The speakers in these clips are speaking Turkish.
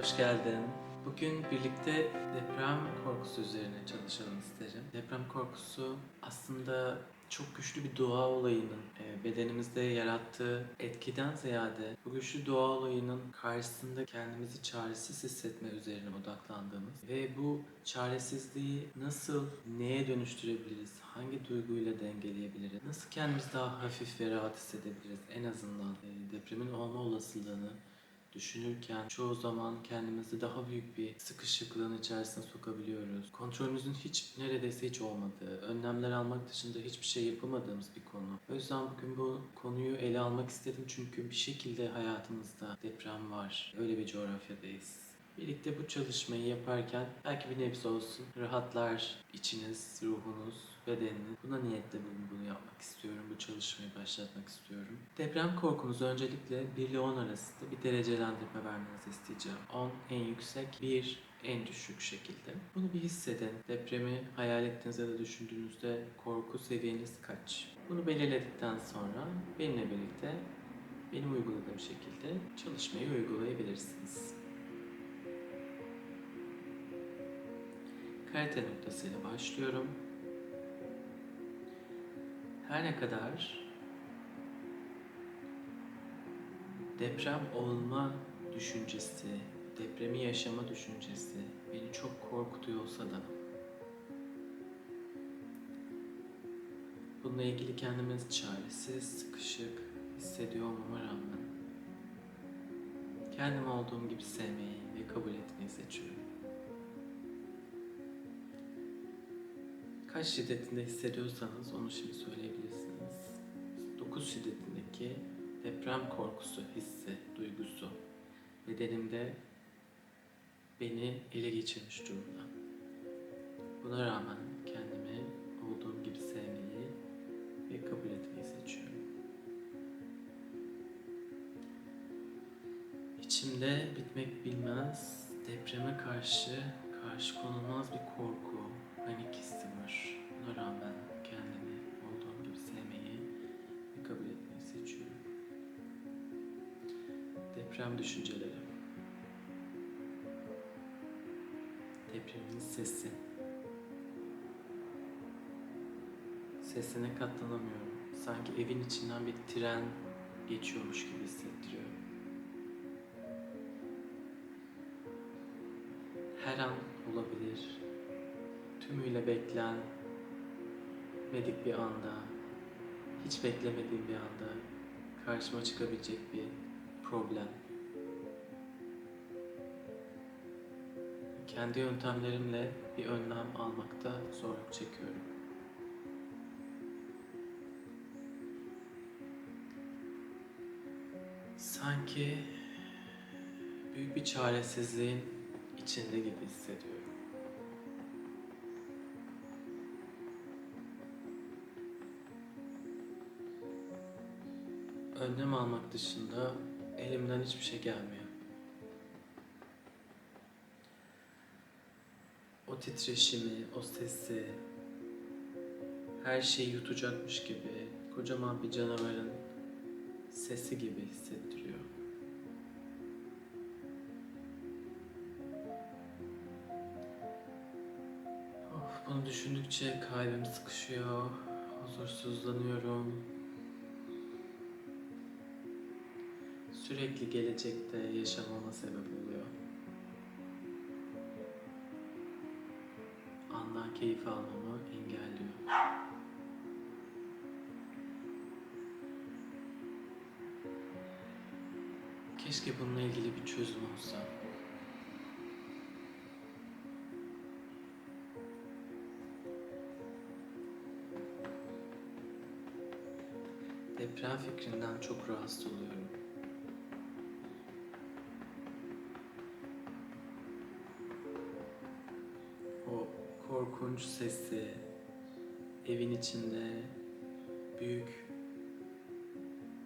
Hoş geldin. Bugün birlikte deprem korkusu üzerine çalışalım isterim. Deprem korkusu aslında çok güçlü bir doğa olayının e, bedenimizde yarattığı etkiden ziyade bu güçlü doğa olayının karşısında kendimizi çaresiz hissetme üzerine odaklandığımız ve bu çaresizliği nasıl neye dönüştürebiliriz, hangi duyguyla dengeleyebiliriz, nasıl kendimizi daha hafif ve rahat hissedebiliriz en azından e, depremin olma olasılığını düşünürken çoğu zaman kendimizi daha büyük bir sıkışıklığın içerisine sokabiliyoruz. Kontrolümüzün hiç neredeyse hiç olmadığı, önlemler almak dışında hiçbir şey yapamadığımız bir konu. O yüzden bugün bu konuyu ele almak istedim çünkü bir şekilde hayatımızda deprem var. Öyle bir coğrafyadayız. Birlikte bu çalışmayı yaparken belki bir nebze olsun rahatlar içiniz, ruhunuz, bedeniniz. Buna niyetle bugün bunu yapmak istiyorum. Bu çalışmayı başlatmak istiyorum. Deprem korkunuzu öncelikle 1 ile 10 arasında bir derecelendirme vermenizi isteyeceğim. 10 en yüksek, 1 en düşük şekilde. Bunu bir hissedin. Depremi hayal ettiğiniz ya da düşündüğünüzde korku seviyeniz kaç? Bunu belirledikten sonra benimle birlikte benim uyguladığım şekilde çalışmayı uygulayabilirsiniz. Kalite noktasıyla başlıyorum. Her ne kadar deprem olma düşüncesi, depremi yaşama düşüncesi beni çok korkutuyor olsa da bununla ilgili kendimiz çaresiz, sıkışık hissediyor olmama rağmen kendim olduğum gibi sevmeyi ve kabul etmeyi Kaç şiddetinde hissediyorsanız onu şimdi söyleyebilirsiniz. 9 şiddetindeki deprem korkusu, hissi, duygusu bedenimde beni ele geçirmiş durumda. Buna rağmen kendimi olduğum gibi sevmeyi ve kabul etmeyi seçiyorum. İçimde bitmek bilmez depreme karşı karşı konulmaz bir korku, panik hissi. Buna rağmen kendimi olduğum gibi sevmeyi ve kabul etmeyi seçiyorum. Deprem düşünceleri. Depremin sesi. Sesine katlanamıyorum. Sanki evin içinden bir tren geçiyormuş gibi hissettiriyor. Her an olabilir. Tümüyle beklenmedik bir anda, hiç beklemediğim bir anda karşıma çıkabilecek bir problem. Kendi yöntemlerimle bir önlem almakta zorluk çekiyorum. Sanki büyük bir çaresizliğin içinde gibi hissediyorum. Önlem almak dışında elimden hiçbir şey gelmiyor. O titreşimi, o sesi, her şeyi yutacakmış gibi, kocaman bir canavarın sesi gibi hissettiriyor. Of, bunu düşündükçe kalbim sıkışıyor, huzursuzlanıyorum. Sürekli gelecekte yaşamama sebep oluyor. Andan keyif almamı engelliyor. Keşke bununla ilgili bir çözüm olsa. Deprem fikrinden çok rahatsız oluyorum. Korkunç sesi evin içinde büyük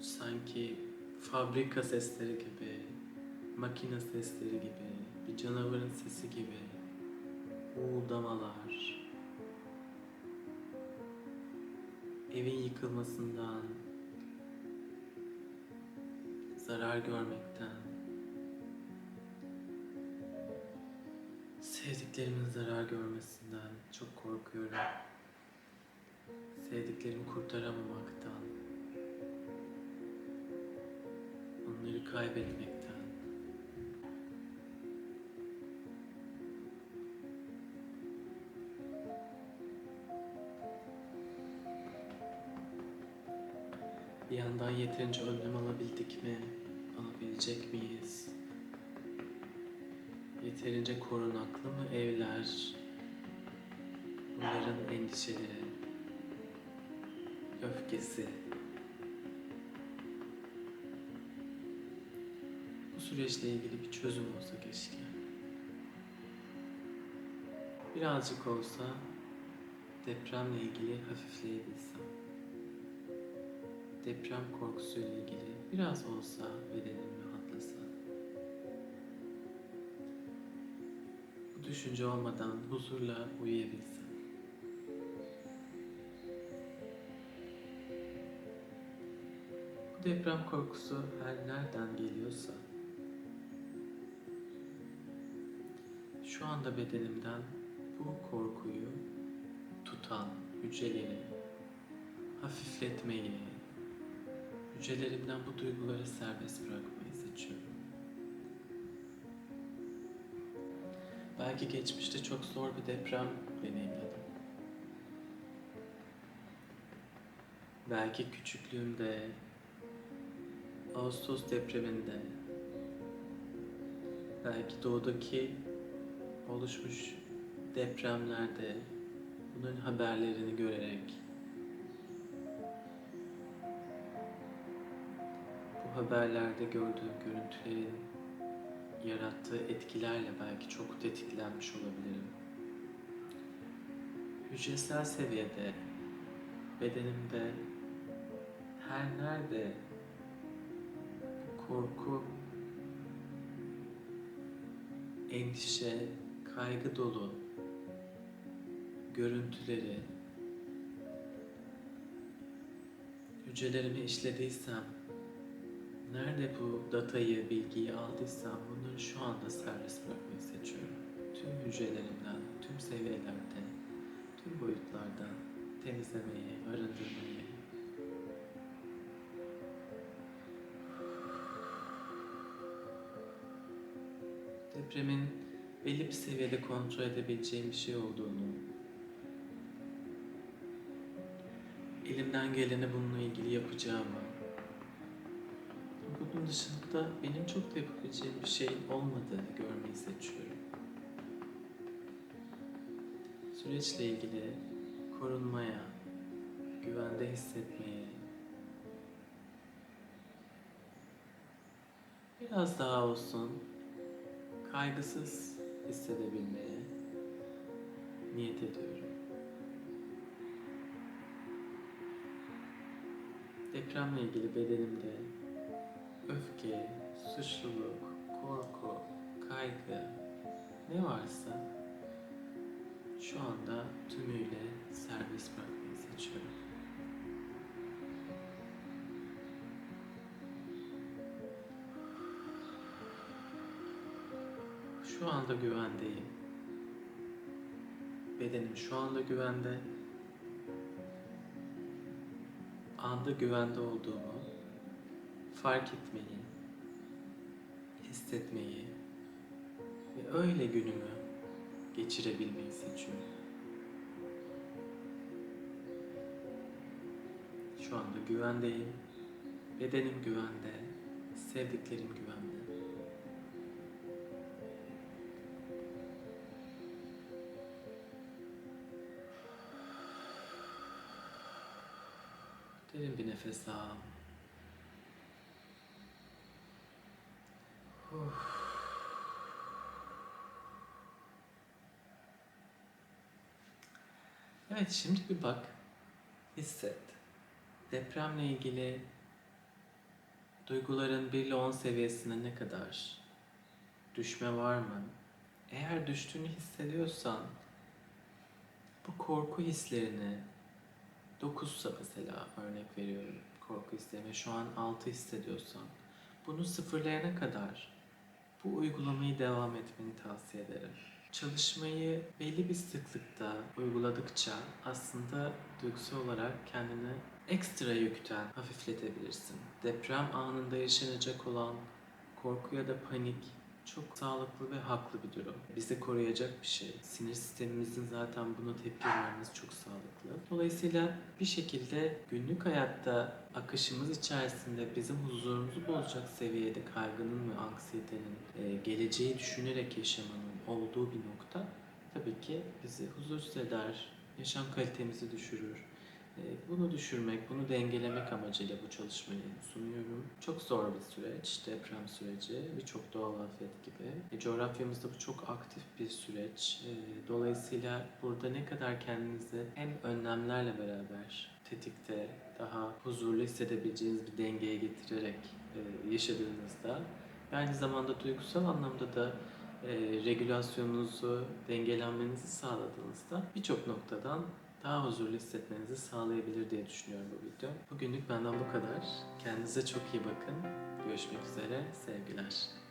sanki fabrika sesleri gibi, makine sesleri gibi, bir canavarın sesi gibi uğuldamalar, evin yıkılmasından, zarar görmekten, Sevdiklerimin zarar görmesinden çok korkuyorum. Sevdiklerimi kurtaramamaktan. Onları kaybetmekten. Bir yandan yeterince önlem alabildik mi? Alabilecek miyiz? Yeterince korunaklı mı evler? Bunların endişeleri, öfkesi. Bu süreçle ilgili bir çözüm olsa keşke. Birazcık olsa depremle ilgili hafifleyebilsem. Deprem korkusuyla ilgili biraz olsa bedenim düşünce olmadan huzurla uyuyabilsem. Bu deprem korkusu her nereden geliyorsa şu anda bedenimden bu korkuyu tutan hücreleri hafifletmeyi, hücrelerimden bu duyguları serbest bırakmayı seçiyorum. Belki geçmişte çok zor bir deprem deneyimledim. Belki küçüklüğümde, Ağustos depreminde, belki doğudaki oluşmuş depremlerde bunların haberlerini görerek bu haberlerde gördüğüm görüntülerin yarattığı etkilerle belki çok tetiklenmiş olabilirim. Hücresel seviyede bedenimde her nerede korku, endişe, kaygı dolu görüntüleri hücrelerime işlediysem Nerede bu datayı, bilgiyi aldıysam bunları şu anda serbest bırakmayı seçiyorum. Tüm hücrelerimden, tüm seviyelerde, tüm boyutlarda temizlemeyi, arındırmayı. Depremin belli bir seviyede kontrol edebileceğim bir şey olduğunu, elimden geleni bununla ilgili yapacağımı, bunun dışında benim çok da bir şey olmadığını görmeyi seçiyorum. Süreçle ilgili korunmaya, güvende hissetmeye, biraz daha olsun kaygısız hissedebilmeye niyet ediyorum. Depremle ilgili bedenimde suçluluk, korku, kaygı ne varsa şu anda tümüyle serbest bırakmayı seçiyorum. Şu anda güvendeyim. Bedenim şu anda güvende. Anda güvende olduğumu fark etmeyi, hissetmeyi ve öyle günümü geçirebilmeyi seçiyorum. Şu anda güvendeyim, bedenim güvende, sevdiklerim güvende. Derin bir nefes al. Evet şimdi bir bak. Hisset. Depremle ilgili duyguların 1 ile 10 seviyesine ne kadar düşme var mı? Eğer düştüğünü hissediyorsan bu korku hislerini 9'sa mesela örnek veriyorum korku hislerimi şu an 6 hissediyorsan bunu sıfırlayana kadar bu uygulamayı devam etmeni tavsiye ederim. Çalışmayı belli bir sıklıkta uyguladıkça aslında duygusal olarak kendini ekstra yükten hafifletebilirsin. Deprem anında yaşanacak olan korku ya da panik çok sağlıklı ve haklı bir durum. Bizi koruyacak bir şey. Sinir sistemimizin zaten buna tepki vermesi çok sağlıklı. Dolayısıyla bir şekilde günlük hayatta akışımız içerisinde bizim huzurumuzu bozacak seviyede kaygının ve anksiyetenin, e, geleceği düşünerek yaşamanın olduğu bir nokta tabii ki bizi huzursuz eder, yaşam kalitemizi düşürür. E, Bunu düşürmek, bunu dengelemek amacıyla bu çalışmayı sunuyorum. Çok zor bir süreç, deprem süreci, birçok doğal afet gibi. E, Coğrafyamızda bu çok aktif bir süreç. E, Dolayısıyla burada ne kadar kendinizi hem önlemlerle beraber tetikte, daha huzurlu hissedebileceğiniz bir dengeye getirerek yaşadığınızda aynı zamanda duygusal anlamda da e, regülasyonunuzu, dengelenmenizi sağladığınızda birçok noktadan daha huzurlu hissetmenizi sağlayabilir diye düşünüyorum bu video. Bugünlük benden bu kadar. Kendinize çok iyi bakın. Görüşmek üzere. Sevgiler.